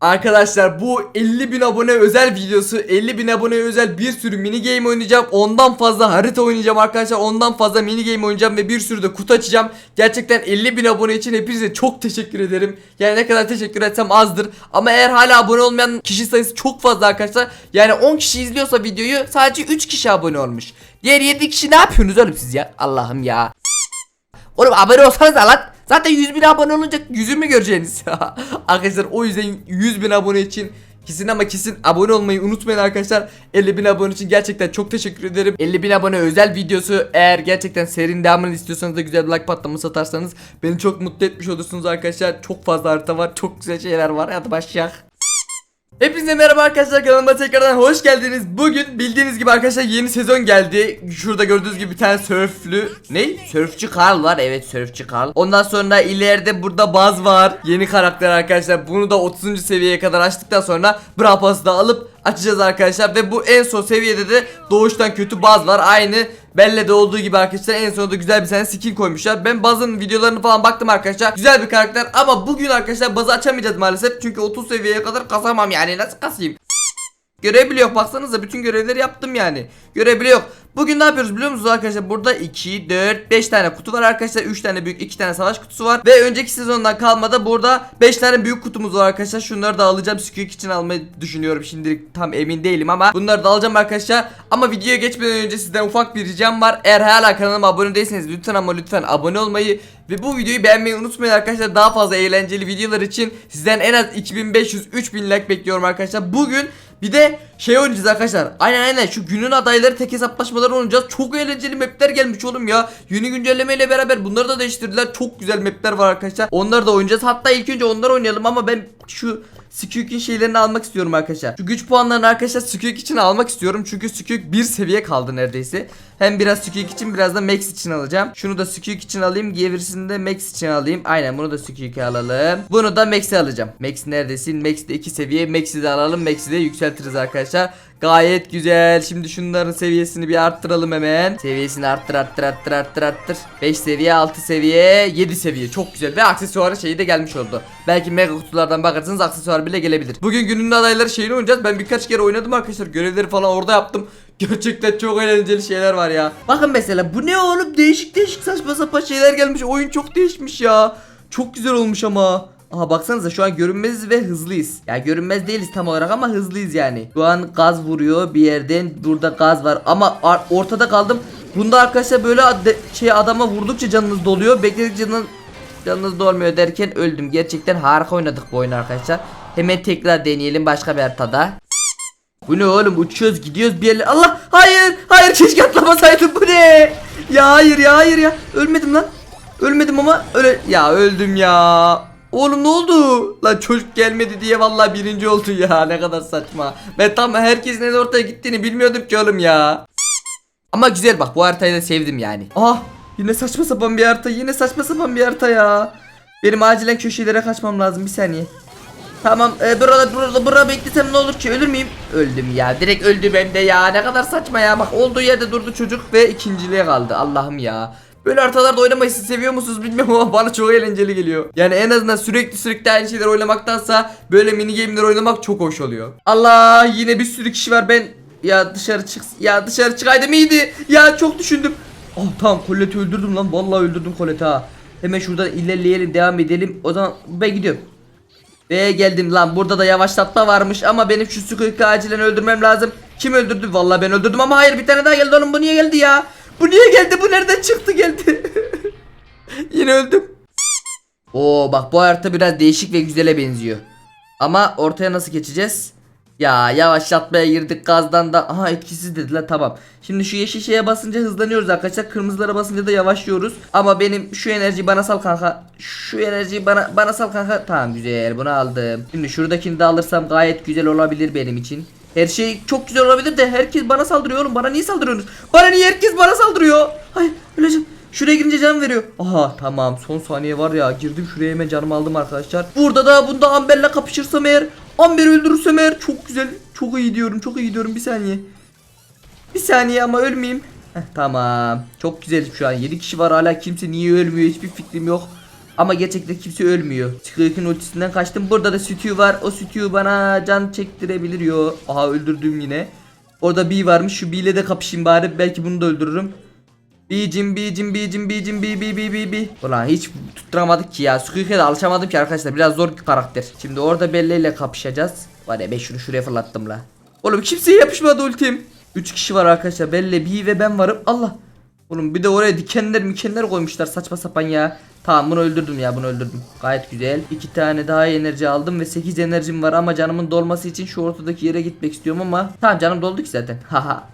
Arkadaşlar bu 50 bin abone özel videosu 50 bin abone özel bir sürü mini game oynayacağım. Ondan fazla harita oynayacağım arkadaşlar. Ondan fazla mini game oynayacağım ve bir sürü de kutu açacağım. Gerçekten 50 bin abone için hepinize çok teşekkür ederim. Yani ne kadar teşekkür etsem azdır. Ama eğer hala abone olmayan kişi sayısı çok fazla arkadaşlar yani 10 kişi izliyorsa videoyu sadece 3 kişi abone olmuş. Diğer 7 kişi ne yapıyorsunuz oğlum siz ya? Allah'ım ya. Oğlum abone olsanız lan. Zaten 100 bin abone olunca yüzümü göreceğiniz. arkadaşlar o yüzden 100 bin abone için kesin ama kesin abone olmayı unutmayın arkadaşlar. 50 bin abone için gerçekten çok teşekkür ederim. 50 bin abone özel videosu eğer gerçekten serinin devamını istiyorsanız da güzel bir like patlaması atarsanız beni çok mutlu etmiş olursunuz arkadaşlar. Çok fazla harita var. Çok güzel şeyler var. Hadi başlayalım. Hepinize merhaba arkadaşlar kanalıma tekrardan hoş geldiniz. Bugün bildiğiniz gibi arkadaşlar yeni sezon geldi. Şurada gördüğünüz gibi bir tane sörflü ne? Sörfçü Karl var. Evet sörfçü Karl. Ondan sonra ileride burada Baz var. Yeni karakter arkadaşlar. Bunu da 30. seviyeye kadar açtıktan sonra Brapas'ı da alıp açacağız arkadaşlar ve bu en son seviyede de doğuştan kötü Baz var. Aynı Belle'de olduğu gibi arkadaşlar en sonunda güzel bir tane skin koymuşlar. Ben Baz'ın videolarını falan baktım arkadaşlar. Güzel bir karakter ama bugün arkadaşlar Baz'ı açamayacağız maalesef. Çünkü 30 seviyeye kadar kasamam yani. Nasıl kasayım? Görev bile yok baksanıza bütün görevleri yaptım yani Görev bile yok Bugün ne yapıyoruz biliyor musunuz arkadaşlar? Burada 2, 4, 5 tane kutu var arkadaşlar. 3 tane büyük 2 tane savaş kutusu var. Ve önceki sezondan kalmada burada 5 tane büyük kutumuz var arkadaşlar. Şunları da alacağım. Squeak için almayı düşünüyorum. Şimdilik tam emin değilim ama Bunları da alacağım arkadaşlar. Ama videoya geçmeden önce sizden ufak bir ricam var. Eğer hala kanalıma abone değilseniz lütfen ama lütfen abone olmayı Ve bu videoyu beğenmeyi unutmayın arkadaşlar. Daha fazla eğlenceli videolar için sizden en az 2500-3000 like bekliyorum arkadaşlar. Bugün bir de şey oynayacağız arkadaşlar. Aynen aynen şu günün adayları tek hesaplaşmaları oynayacağız. Çok eğlenceli mapler gelmiş oğlum ya. Yeni güncellemeyle beraber bunları da değiştirdiler. Çok güzel mapler var arkadaşlar. Onları da oynayacağız. Hatta ilk önce onları oynayalım ama ben şu Squeak'in şeylerini almak istiyorum arkadaşlar. Şu güç puanlarını arkadaşlar Squeak için almak istiyorum. Çünkü Squeak bir seviye kaldı neredeyse. Hem biraz Squeak için biraz da Max için alacağım. Şunu da Squeak için alayım. Gerisini de Max için alayım. Aynen bunu da Squeak'e alalım. Bunu da Max'e alacağım. Max neredesin? Max de 2 seviye. Max'i de alalım. Max'i de yükseltiriz arkadaşlar. Gayet güzel. Şimdi şunların seviyesini bir arttıralım hemen. Seviyesini arttır arttır arttır arttır arttır. 5 seviye 6 seviye 7 seviye. Çok güzel. Ve aksesuarı şeyi de gelmiş oldu. Belki mega kutulardan bakarsanız aksesuar bile gelebilir. Bugün günün adayları şeyini oynayacağız. Ben birkaç kere oynadım arkadaşlar. Görevleri falan orada yaptım. Gerçekten çok eğlenceli şeyler var ya. Bakın mesela bu ne oğlum? Değişik değişik saçma sapan şeyler gelmiş. Oyun çok değişmiş ya. Çok güzel olmuş ama. Aha baksanıza şu an görünmeziz ve hızlıyız. Ya görünmez değiliz tam olarak ama hızlıyız yani. Şu an gaz vuruyor bir yerden. Burada gaz var ama ortada kaldım. Bunda arkadaşlar böyle şey adama vurdukça canınız doluyor. Bekledikçe canınız dolmuyor derken öldüm. Gerçekten harika oynadık bu oyunu arkadaşlar. Hemen tekrar deneyelim başka bir haritada. Bu ne oğlum uçuyoruz gidiyoruz bir yerlere Allah hayır hayır keşke atlamasaydım bu ne Ya hayır ya hayır ya ölmedim lan Ölmedim ama öyle ya öldüm ya Oğlum ne oldu? Lan çocuk gelmedi diye vallahi birinci oldu ya. Ne kadar saçma. Ben tam herkesin en ortaya gittiğini bilmiyordum ki oğlum ya. Ama güzel bak bu haritayı da sevdim yani. Ah yine saçma sapan bir harita yine saçma sapan bir harita ya. Benim acilen köşelere kaçmam lazım bir saniye. Tamam e, burada burada burada beklesem ne olur ki? Ölür müyüm? Öldüm ya direkt öldüm hem de ya. Ne kadar saçma ya. Bak olduğu yerde durdu çocuk ve ikinciliğe kaldı. Allah'ım ya. Böyle haritalarda oynamayı siz seviyor musunuz bilmiyorum ama bana çok eğlenceli geliyor. Yani en azından sürekli sürekli aynı şeyler oynamaktansa böyle mini game'ler oynamak çok hoş oluyor. Allah yine bir sürü kişi var ben ya dışarı çık ya dışarı çıkaydım iyiydi. Ya çok düşündüm. Oh tamam Colette'i öldürdüm lan vallahi öldürdüm Colette'i ha. Hemen şuradan ilerleyelim devam edelim. O zaman ben gidiyorum. Ve geldim lan burada da yavaşlatma varmış ama benim şu Squeak'ı acilen öldürmem lazım. Kim öldürdü? Vallahi ben öldürdüm ama hayır bir tane daha geldi oğlum bu niye geldi ya? Bu niye geldi? Bu nereden çıktı geldi? Yine öldüm. Oo bak bu harita biraz değişik ve güzele benziyor. Ama ortaya nasıl geçeceğiz? Ya yavaşlatmaya girdik gazdan da aha etkisiz dediler tamam. Şimdi şu yeşil şeye basınca hızlanıyoruz arkadaşlar. Kırmızılara basınca da yavaşlıyoruz. Ama benim şu enerjiyi bana sal kanka. Şu enerjiyi bana bana sal kanka. Tamam güzel bunu aldım. Şimdi şuradakini de alırsam gayet güzel olabilir benim için. Her şey çok güzel olabilir de herkes bana saldırıyor oğlum. Bana niye saldırıyorsunuz? Bana niye herkes bana saldırıyor? Hayır öleceğim. Şuraya girince can veriyor. Aha tamam son saniye var ya girdim şuraya hemen canımı aldım arkadaşlar. Burada da bunda Amber'le kapışırsam eğer Amber'i öldürürsem eğer çok güzel çok iyi diyorum çok iyi diyorum bir saniye. Bir saniye ama ölmeyeyim. Heh, tamam çok güzel şu an 7 kişi var hala kimse niye ölmüyor hiçbir fikrim yok. Ama gerçekten kimse ölmüyor. Squeak'in ultisinden kaçtım. Burada da Stu var. O Stu bana can çektirebiliyor. Aha öldürdüm yine. Orada B varmış. Şu B ile de kapışayım bari. Belki bunu da öldürürüm. B'cim B'cim B'cim B'cim B B B B B Ulan hiç tutturamadık ki ya Squeak'e de alışamadım ki arkadaşlar biraz zor bir karakter Şimdi orada Bella ile kapışacağız Var ya ben şunu şuraya fırlattım la Oğlum kimseye yapışmadı ultim 3 kişi var arkadaşlar Bella B ve ben varım Allah Oğlum bir de oraya dikenler mikenler koymuşlar saçma sapan ya Tamam bunu öldürdüm ya bunu öldürdüm Gayet güzel İki tane daha enerji aldım ve 8 enerjim var ama canımın dolması için şu ortadaki yere gitmek istiyorum ama Tamam canım doldu ki zaten haha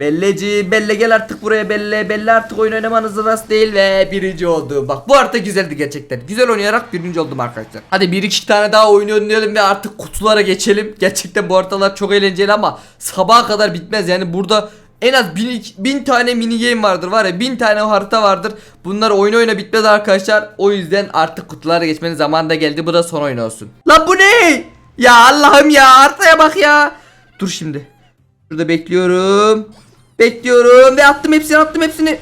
Belleci, Belle gel artık buraya Belle. Belle artık oyun oynamanız rast değil ve birinci oldu. Bak bu harita güzeldi gerçekten. Güzel oynayarak birinci oldum arkadaşlar. Hadi bir iki tane daha oyun oynayalım ve artık kutulara geçelim. Gerçekten bu haritalar çok eğlenceli ama sabaha kadar bitmez. Yani burada en az bin, bin tane mini game vardır var ya bin tane harita vardır. Bunlar oyun oyna bitmez arkadaşlar. O yüzden artık kutulara geçmenin zamanı da geldi. Bu da son oyun olsun. Lan bu ne? Ya Allah'ım ya haritaya bak ya. Dur şimdi. Şurada bekliyorum. Bekliyorum ve attım hepsini attım hepsini.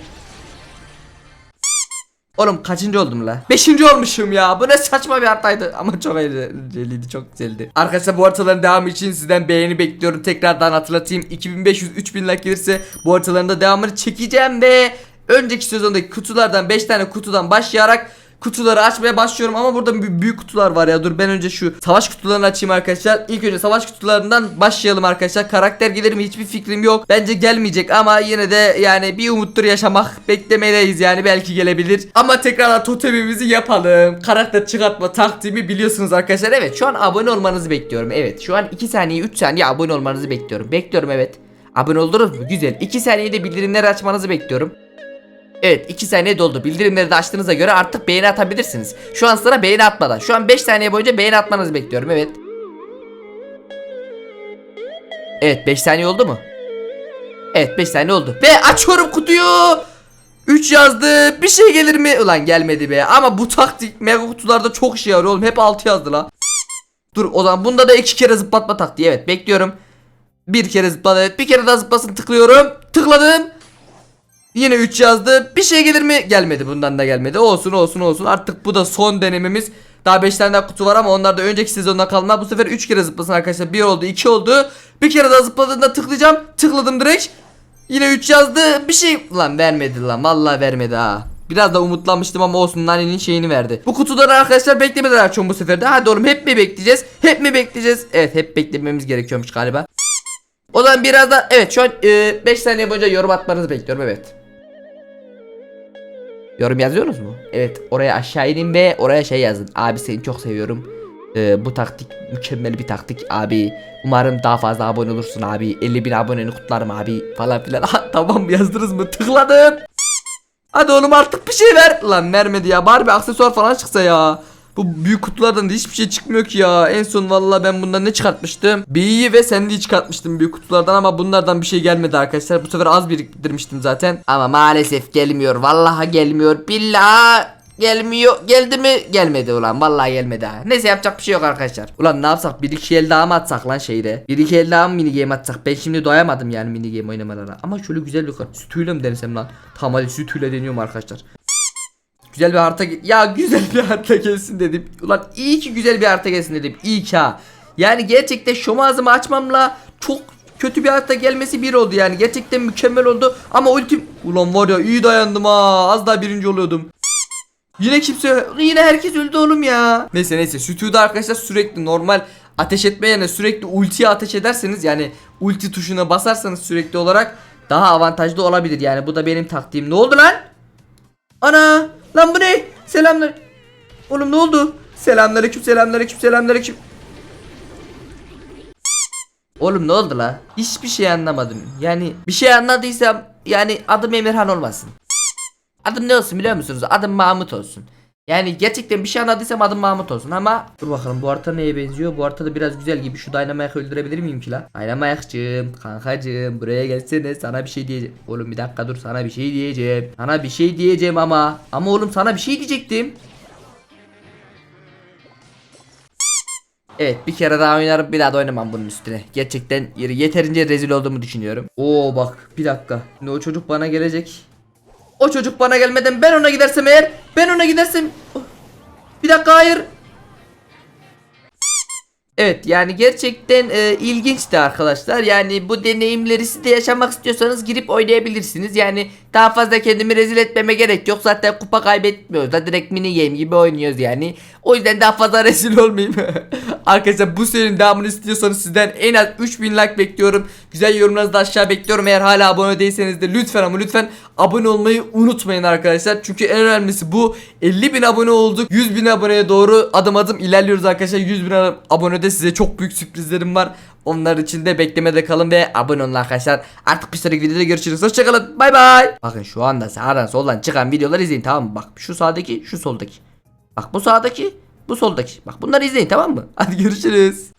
Oğlum kaçıncı oldum la? Beşinci olmuşum ya. Bu ne saçma bir haritaydı. Ama çok eğlenceliydi. Çok güzeldi. Arkadaşlar bu haritaların devamı için sizden beğeni bekliyorum. Tekrardan hatırlatayım. 2500-3000 like gelirse bu haritaların da devamını çekeceğim ve önceki sezondaki kutulardan 5 tane kutudan başlayarak kutuları açmaya başlıyorum ama burada bü- büyük kutular var ya. Dur ben önce şu savaş kutularını açayım arkadaşlar. İlk önce savaş kutularından başlayalım arkadaşlar. Karakter gelir mi hiçbir fikrim yok. Bence gelmeyecek ama yine de yani bir umuttur yaşamak beklemedeyiz yani. Belki gelebilir. Ama tekrardan totemimizi yapalım. Karakter çıkartma taktiğimi biliyorsunuz arkadaşlar. Evet şu an abone olmanızı bekliyorum. Evet şu an 2 saniye 3 saniye abone olmanızı bekliyorum. Bekliyorum evet. Abone oldunuz mu? Güzel. 2 saniyede bildirimleri açmanızı bekliyorum Evet 2 saniye doldu. Bildirimleri de açtığınıza göre artık beğeni atabilirsiniz. Şu an sıra beğeni atmadan. Şu an 5 saniye boyunca beğeni atmanızı bekliyorum. Evet. Evet 5 saniye oldu mu? Evet 5 saniye oldu. Ve açıyorum kutuyu. 3 yazdı. Bir şey gelir mi? Ulan gelmedi be. Ama bu taktik mega kutularda çok işe yarıyor oğlum. Hep 6 yazdı la. Dur o zaman bunda da 2 kere zıplatma taktiği. Evet bekliyorum. Bir kere zıpladı. Evet bir kere daha zıplasın tıklıyorum. Tıkladım. Yine 3 yazdı. Bir şey gelir mi? Gelmedi. Bundan da gelmedi. Olsun olsun olsun. Artık bu da son denememiz. Daha 5 tane daha kutu var ama onlar da önceki sezonda kalma. Bu sefer 3 kere zıplasın arkadaşlar. 1 oldu, 2 oldu. Bir kere daha zıpladığında tıklayacağım. Tıkladım direkt. Yine 3 yazdı. Bir şey lan vermedi lan. Vallahi vermedi ha. Biraz da umutlanmıştım ama olsun Nani'nin şeyini verdi. Bu kutuları arkadaşlar beklemediler açıyorum bu sefer de. Hadi oğlum hep mi bekleyeceğiz? Hep mi bekleyeceğiz? Evet hep beklememiz gerekiyormuş galiba. O zaman biraz da evet şu an 5 saniye boyunca yorum atmanızı bekliyorum evet. Yorum yazıyorsunuz mu? Evet oraya aşağı inin ve oraya şey yazın. Abi seni çok seviyorum. Ee, bu taktik mükemmel bir taktik abi. Umarım daha fazla abone olursun abi. 50 bin aboneni kutlarım abi falan filan. Ha, tamam yazdınız mı? Tıkladım. Hadi oğlum artık bir şey ver. Lan vermedi ya. Bari bir aksesuar falan çıksa ya. Bu büyük kutulardan da hiçbir şey çıkmıyor ki ya. En son vallahi ben bundan ne çıkartmıştım? B'yi ve Sandy'yi çıkartmıştım büyük kutulardan ama bunlardan bir şey gelmedi arkadaşlar. Bu sefer az biriktirmiştim zaten. Ama maalesef gelmiyor. Vallahi gelmiyor. Billahi gelmiyor. Geldi mi? Gelmedi ulan. Vallahi gelmedi ha. Neyse yapacak bir şey yok arkadaşlar. Ulan ne yapsak? Bir iki el daha mı atsak lan şeyde? Bir iki el daha mı mini game atsak? Ben şimdi doyamadım yani mini game oynamalara. Ama şöyle güzel bir sütüyle mi denesem lan? Tamam hadi sütüyle deniyorum arkadaşlar. Güzel bir harita ya güzel bir harita gelsin dedim. Ulan iyi ki güzel bir harita gelsin dedim. İyi ki ha. Yani gerçekten şu ağzımı açmamla çok kötü bir harita gelmesi bir oldu yani. Gerçekten mükemmel oldu. Ama ultim ulan var ya iyi dayandım ha. Az daha birinci oluyordum. Yine kimse yine herkes öldü oğlum ya. Neyse neyse stüdyoda arkadaşlar sürekli normal ateş etme yerine sürekli ultiye ateş ederseniz yani ulti tuşuna basarsanız sürekli olarak daha avantajlı olabilir yani bu da benim taktiğim. Ne oldu lan? Ana lan bu ne? Selamlar. Oğlum ne oldu? Selamünaleyküm selamünaleyküm selamünaleyküm. Oğlum ne oldu la? Hiçbir şey anlamadım. Yani bir şey anladıysam yani adım Emirhan olmasın. Adım ne olsun biliyor musunuz? Adım Mahmut olsun. Yani gerçekten bir şey anladıysam adım Mahmut olsun ama Dur bakalım bu harita neye benziyor? Bu harita da biraz güzel gibi. Şu Dynamite'ı öldürebilir miyim ki la? Dynamite'cığım, kankacığım buraya gelsene sana bir şey diyeceğim. Oğlum bir dakika dur sana bir şey diyeceğim. Sana bir şey diyeceğim ama. Ama oğlum sana bir şey diyecektim. Evet bir kere daha oynarım bir daha da oynamam bunun üstüne. Gerçekten yeterince rezil olduğumu düşünüyorum. Oo bak bir dakika. Şimdi o çocuk bana gelecek. O çocuk bana gelmeden ben ona gidersem eğer ben ona gidersem Oh. bir dakika hayır Evet yani gerçekten e, ilginçti arkadaşlar. Yani bu deneyimleri siz de yaşamak istiyorsanız girip oynayabilirsiniz. Yani daha fazla kendimi rezil etmeme gerek yok. Zaten kupa kaybetmiyoruz da direkt mini game gibi oynuyoruz yani. O yüzden daha fazla rezil olmayayım. arkadaşlar bu serinin devamını istiyorsanız sizden en az 3000 like bekliyorum. Güzel yorumlarınızı da aşağı bekliyorum. Eğer hala abone değilseniz de lütfen ama lütfen abone olmayı unutmayın arkadaşlar. Çünkü en önemlisi bu 50 bin abone olduk. 100 bin aboneye doğru adım adım ilerliyoruz arkadaşlar. 100 bin abonede size çok büyük sürprizlerim var. Onlar için de beklemede kalın ve abone olun arkadaşlar. Artık bir sonraki videoda görüşürüz. Hoşçakalın. Bay bay. Bakın şu anda sağdan soldan çıkan videoları izleyin tamam mı? Bak şu sağdaki şu soldaki. Bak bu sağdaki bu soldaki. Bak bunları izleyin tamam mı? Hadi görüşürüz.